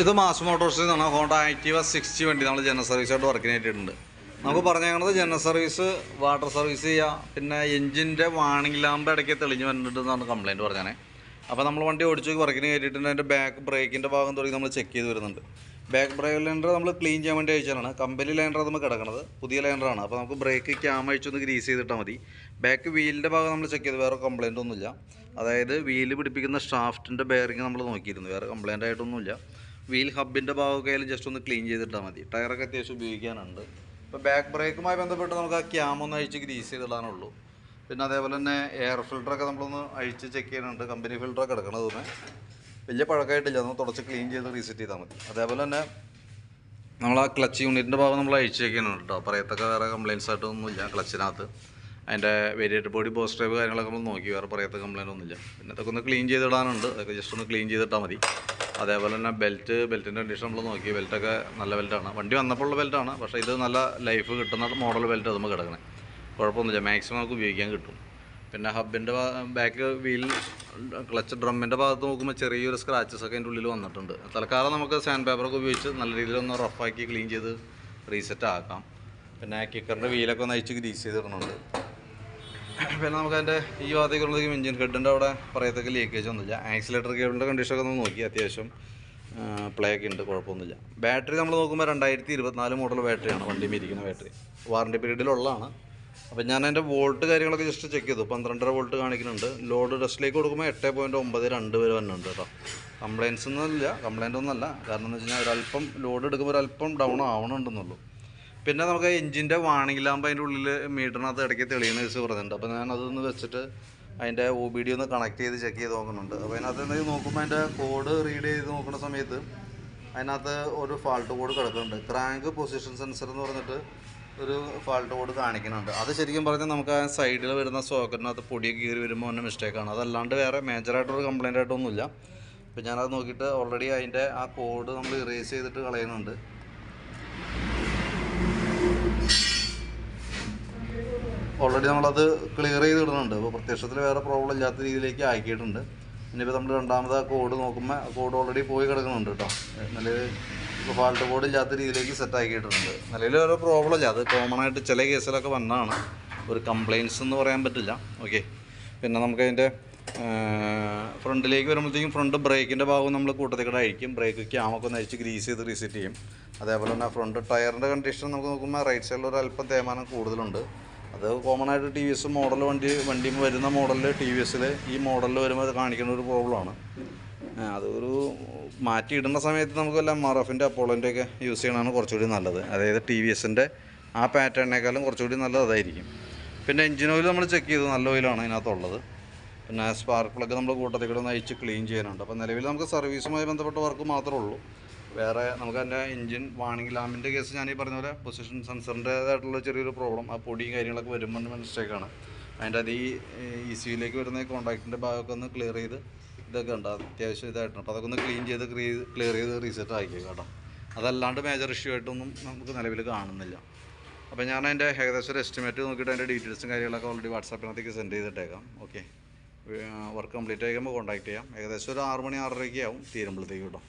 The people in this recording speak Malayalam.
ഇത് മാസ് മോട്ടോഴ്സിൽ നിന്നാണ് ഹോണ്ട ആക്റ്റീവ സിക്സ്റ്റി വണ്ടി നമ്മൾ ജനറൽ സർവീസായിട്ട് വർക്കിന് ആയിട്ടുണ്ട് നമുക്ക് പറഞ്ഞേക്കുന്നത് ജനറൽ സർവീസ് വാട്ടർ സർവീസ് ചെയ്യുക പിന്നെ എഞ്ചിന്റെ വാണിംഗ് ലാമ്പ് ഇടയ്ക്ക് തെളിഞ്ഞ് വന്നിട്ടുണ്ടെന്നാണ് കംപ്ലയിന്റ് പറഞ്ഞാൽ അപ്പോൾ നമ്മൾ വണ്ടി ഓടിച്ച് വർക്കിന് കയറ്റിയിട്ടുണ്ട്. അതിന്റെ ബാക്ക് ബ്രേക്കിന്റെ ഭാഗം തുടങ്ങി നമ്മൾ ചെക്ക് ചെയ്ത് വരുന്നുണ്ട്. ബാക്ക് ബ്രേക്ക് ലൈൻഡർ നമ്മൾ ക്ലീൻ ചെയ്യാൻ വേണ്ടി അയച്ചാലാണ് കമ്പനി ലൈൻഡർ നമ്മൾ കിടക്കുന്നത് പുതിയ ലൈൻഡറാണ് അപ്പോൾ നമുക്ക് ബ്രേക്ക് ക്യാം അഴിച്ചൊന്ന് ഗ്രീസ് ചെയ്തിട്ടാൽ മതി. ബാക്ക് വീലിന്റെ ഭാഗം നമ്മൾ ചെക്ക് ചെയ്ത്. വേറെ കംപ്ലയിന്റ് ഒന്നുമില്ല. അതായത് വീൽ പിടിപ്പിക്കുന്ന ഷാഫ്റ്റിന്റെ ബെയറിങ് നമ്മൾ നോക്കിയിരുന്നു. വേറെ കംപ്ലയിന്റ് ആയിട്ടൊന്നുമില്ല. വീൽ ഹബിന്റെ ഭാഗമൊക്കെ ആയാലും ജസ്റ്റ് ഒന്ന് ക്ലീൻ ചെയ്തിട്ടാൽ മതി. ടയറൊക്കെ അത്യാവശ്യം ഉപയോഗിക്കാനുണ്ട്. ഇപ്പോൾ ബാക്ക് ബ്രേക്കുമായി ബന്ധപ്പെട്ട് നമുക്ക് ആ ക്യാം ഒന്ന് അഴിച്ച് ഗ്രീസ് ചെയ്തിടാനുള്ളൂ. പിന്നെ അതേപോലെ തന്നെ എയർ ഫിൽറ്ററൊക്കെ നമ്മളൊന്ന് അഴിച്ച് ചെക്ക് ചെയ്യുന്നുണ്ട്. കമ്പനി ഫിൽറ്ററൊക്കെ എടുക്കണത് തന്നെ വലിയ പഴക്കമായിട്ടില്ല. ഒന്ന് തുടച്ച് ക്ലീൻ ചെയ്ത് റീസെറ്റ് ചെയ്താൽ മതി. അതേപോലെ തന്നെ നമ്മൾ ആ ക്ലച്ച് യൂണിറ്റിന്റെ ഭാഗം നമ്മൾ അഴിച്ച് വെക്കുന്നുണ്ട് കേട്ടോ പറയത്തക്ക വേറെ കംപ്ലയിൻസ് ആയിട്ടൊന്നുമില്ല ക്ലച്ചിനകത്ത് അതിന്റെ വേരിയേറ്റർ ബോഡി ബോസ് ഡ്രൈവ് കാര്യങ്ങളൊക്കെ നമ്മൾ നോക്കി. വേറെ പറയത്ത കംപ്ലയിന്റ് ഒന്നുമില്ല. പിന്നെ അതൊക്കെ ഒന്ന് ക്ലീൻ ചെയ്തിടാനുണ്ട്. അതൊക്കെ ജസ്റ്റ് ഒന്ന് ക്ലീൻ ചെയ്തിട്ടാൽ മതി. അതേപോലെ തന്നെ ബെൽറ്റ് ബെൽറ്റിന്റെ കണ്ടീഷൻ നമ്മൾ നോക്കി ബെൽറ്റൊക്കെ നല്ല ബെൽറ്റാണ് വണ്ടി വന്നപ്പോൾ ഉള്ള ബെൽറ്റാണ് പക്ഷേ ഇത് നല്ല ലൈഫ് കിട്ടുന്ന മോഡൽ ബെൽറ്റ് നമുക്ക് കിടക്കണേ. കുഴപ്പമൊന്നുമില്ല. മാക്സിമം നമുക്ക് ഉപയോഗിക്കാൻ കിട്ടും. പിന്നെ ഹബിന്റെ ബാക്ക് വീൽ ക്ലച്ച് ഡ്രമ്മിന്റെ ഭാഗത്ത് നോക്കുമ്പോൾ ചെറിയൊരു സ്ക്രാച്ചസ് ഒക്കെ അതിന്റെ ഉള്ളിൽ വന്നിട്ടുണ്ട്. തൽക്കാലം നമുക്ക് സാൻഡ് പേപ്പറൊക്കെ ഉപയോഗിച്ച് നല്ല രീതിയിൽ ഒന്ന് റഫാക്കി ക്ലീൻ ചെയ്ത് റീസെറ്റ് ആക്കാം. പിന്നെ കിക്കറിന്റെ വീലൊക്കെ ഒന്ന് അയച്ച് ഗ്രീസ് ചെയ്തിടുന്നുണ്ട് പിന്നെ നമുക്ക് അതിന്റെ ഈ ഭാഗത്തേക്കുള്ളതെങ്കിൽ എഞ്ചിൻ ഹെഡിന്റെ അവിടെ പറയത്തക്ക ലീക്കേജ് ഒന്നുമില്ല. ആക്സിലേറ്റർ കേബിളിന്റെ കണ്ടീഷനൊക്കെ ഒന്ന് നോക്കി. അത്യാവശ്യം പ്ലേ ഒക്കെ ഉണ്ട്. കുഴപ്പമൊന്നുമില്ല. ബാറ്ററി നമ്മൾ നോക്കുമ്പോൾ രണ്ടായിരത്തി ഇരുപത്തിനാല് മോഡൽ ബാറ്ററിയാണ് വണ്ടിയിൽ ഇരിക്കുന്ന ബാറ്ററി വാറണ്ടി പീരീഡിലുള്ളതാണ് അപ്പം ഞാൻ അതിന്റെ വോൾട്ട് കാര്യങ്ങളൊക്കെ ജസ്റ്റ് ചെക്ക് ചെയ്തു. പന്ത്രണ്ടര വോൾട്ട് കാണിക്കുന്നുണ്ട്. ലോഡ് ടെസ്റ്റിലേക്ക് കൊടുക്കുമ്പോൾ എട്ട് പോയിന്റ് ഒമ്പത് രണ്ട് വരെ വന്നുണ്ട് കേട്ടോ. കംപ്ലയിൻസ് ഒന്നുമില്ല. കംപ്ലയിന്റ് ഒന്നുമല്ല. കാരണം എന്ന് വെച്ച് കഴിഞ്ഞാൽ ഒരല്പം ലോഡ് എടുക്കുമ്പോൾ ഒരല്പം ഡൗൺ ആവണുണ്ടെന്നുള്ളൂ. പിന്നെ നമുക്ക് എഞ്ചിന്റെ വാണിംഗ് ലാമ്പ് അതിന്റെ ഉള്ളിൽ മീറ്ററിനകത്ത് ഇടയ്ക്ക് തെളിയുന്ന കേസ് പറഞ്ഞിട്ടുണ്ട് അപ്പോൾ ഞാൻ അതൊന്ന് വെച്ചിട്ട് അതിന്റെ ഒ ബി ഡി ഒന്ന് കണക്ട് ചെയ്ത് ചെക്ക് ചെയ്ത് നോക്കുന്നുണ്ട്. അപ്പോൾ അതിനകത്ത് എന്തെങ്കിലും നോക്കുമ്പോൾ അതിന്റെ കോഡ് റീഡ് ചെയ്ത് നോക്കുന്ന സമയത്ത് അതിനകത്ത് ഒരു ഫാൾട്ട് കോഡ് കിടക്കുന്നുണ്ട്. ക്രാങ്ക് പൊസിഷൻ സെൻസർ എന്ന് പറഞ്ഞിട്ട് ഒരു ഫാൾട്ട് കോഡ് കാണിക്കുന്നുണ്ട്. അത് ശരിക്കും പറഞ്ഞാൽ നമുക്ക് ആ സൈഡിൽ വരുന്ന സോക്കറ്റിനകത്ത് പൊടിയൊക്കെ കീറി വരുമ്പോൾ തന്നെ മിസ്റ്റേക്കാണ് അതല്ലാണ്ട് വേറെ മേജറായിട്ടൊരു കംപ്ലയിന്റ് ആയിട്ടൊന്നുമില്ല. അപ്പോൾ ഞാനത് നോക്കിയിട്ട് ഓൾറെഡി അതിന്റെ ആ കോഡ് നമ്മൾ ഇറേസ് ചെയ്തിട്ട് കളയുന്നുണ്ട്. ഓൾറെഡി നമ്മളത് ക്ലിയർ ചെയ്ത് ഇടുന്നുണ്ട്. അപ്പോൾ പ്രത്യക്ഷത്തിൽ വേറെ പ്രോബ്ലം ഇല്ലാത്ത രീതിയിലേക്ക് ആക്കിയിട്ടുണ്ട്. ഇനിയിപ്പോൾ നമ്മൾ രണ്ടാമത് ആ കോഡ് നോക്കുമ്പോൾ ആ കോഡ് ഓൾറെഡി പോയി കിടക്കുന്നുണ്ട് കേട്ടോ. നിലവിൽ ഇപ്പോൾ ഫാൾട്ട് കോഡ് ഇല്ലാത്ത രീതിയിലേക്ക് സെറ്റ് ആക്കിയിട്ടുണ്ട്. നിലവിൽ വേറെ പ്രോബ്ലം ഇല്ല. അത് കോമൺ ആയിട്ട് ചില കേസിലൊക്കെ വന്നതാണ്. ഒരു കംപ്ലയിൻസ് എന്ന് പറയാൻ പറ്റില്ല. ഓക്കെ പിന്നെ നമുക്കതിന്റെ ഫ്രണ്ടിലേക്ക് വരുമ്പോഴത്തേക്കും ഫ്രണ്ട് ബ്രേക്കിന്റെ ഭാഗം നമ്മൾ കൂട്ടത്തിൽ കൂടെ അഴിക്കും. ബ്രേക്ക് ക്യാമൊക്കെ ഒന്ന് അഴിച്ച് ഗ്രീസ് ചെയ്ത് റീസെറ്റ് ചെയ്യും. അതേപോലെ തന്നെ ഫ്രണ്ട് ടയറിന്റെ കണ്ടീഷൻ നമുക്ക് നോക്കുമ്പോൾ റൈറ്റ് സൈഡിൽ ഒരു അല്പം തേമാനം കൂടുതലുണ്ട്. അത് കോമൺ ആയിട്ട് ടി വി എസ് മോഡൽ വണ്ടി വണ്ടി വരുന്ന മോഡലിൽ ടി വി എസിൽ ഈ മോഡലിൽ വരുമ്പോൾ അത് കാണിക്കുന്ന ഒരു പ്രോബ്ലമാണ് അതൊരു മാറ്റി ഇടുന്ന സമയത്ത് നമുക്ക് വല്ല എം ആർ എഫിന്റെ അപ്പോളോന്റെ ഒക്കെ യൂസ് ചെയ്യണതാണ് കുറച്ചുകൂടി നല്ലത്. അതായത് ടി വി എസിന്റെ ആ പാറ്റേണിനേക്കാളും കുറച്ചുകൂടി നല്ലത് അതായിരിക്കും. പിന്നെ എഞ്ചിൻ ഓയിൽ നമ്മൾ ചെക്ക് ചെയ്തു. നല്ല ഓയിലാണ് ഇതിനകത്തുള്ളത്. പിന്നെ സ്പാർക്ക് പ്ലഗ് നമ്മൾ കൂട്ടത്തിൽ കൂടെ നയിച്ച് ക്ലീൻ ചെയ്യാനുണ്ട്. അപ്പോൾ നിലവിൽ നമുക്ക് സർവീസുമായി ബന്ധപ്പെട്ട വർക്ക് മാത്രമേ ഉള്ളൂ. വേറെ നമുക്ക് അതിന്റെ എഞ്ചിൻ വാണിംഗ് ലാമ്പിന്റെ കേസ് ഞാൻ ഈ പറഞ്ഞ പോലെ പൊസിഷൻ സെൻസറിന്റേതായിട്ടുള്ള ചെറിയൊരു പ്രോബ്ലം ആ പൊടിയും കാര്യങ്ങളൊക്കെ വരുമ്പോൾ മിസ്റ്റേക്കാണ് അതിന്റെ അത് ഈ ഇ സിയിലേക്ക് വരുന്ന കോൺടാക്റ്റിന്റെ ഭാഗമൊക്കെ ഒന്ന് ക്ലിയർ ചെയ്ത് ഇതൊക്കെ ഉണ്ട് അത്യാവശ്യം ഇതായിട്ടുണ്ട്. അപ്പോൾ അതൊക്കെ ഒന്ന് ക്ലീൻ ചെയ്ത് ക്ലിയർ ചെയ്ത് റീസെറ്റ് ആക്കി കേട്ടോ. അതല്ലാണ്ട് മേജർ ഇഷ്യൂ ആയിട്ടൊന്നും നമുക്ക് നിലവിൽ കാണുന്നില്ല. അപ്പോൾ ഞാൻ അതിന്റെ ഏകദേശം ഒരു എസ്റ്റിമേറ്റ് നോക്കിയിട്ട് അതിന്റെ ഡീറ്റെയിൽസും കാര്യങ്ങളൊക്കെ ഓൾറെഡി വാട്സാപ്പിനകത്തേക്ക് സെൻഡ് ചെയ്തിട്ടേക്കാം. ഓക്കെ വർക്ക് കംപ്ലീറ്റ് ആയിക്കുമ്പോൾ കോൺടാക്ട് ചെയ്യാം. ഏകദേശം ഒരു ആറ് മണി ആറരയ്ക്ക് ആവും തീരുമ്പോഴത്തേക്ക് കേട്ടോ.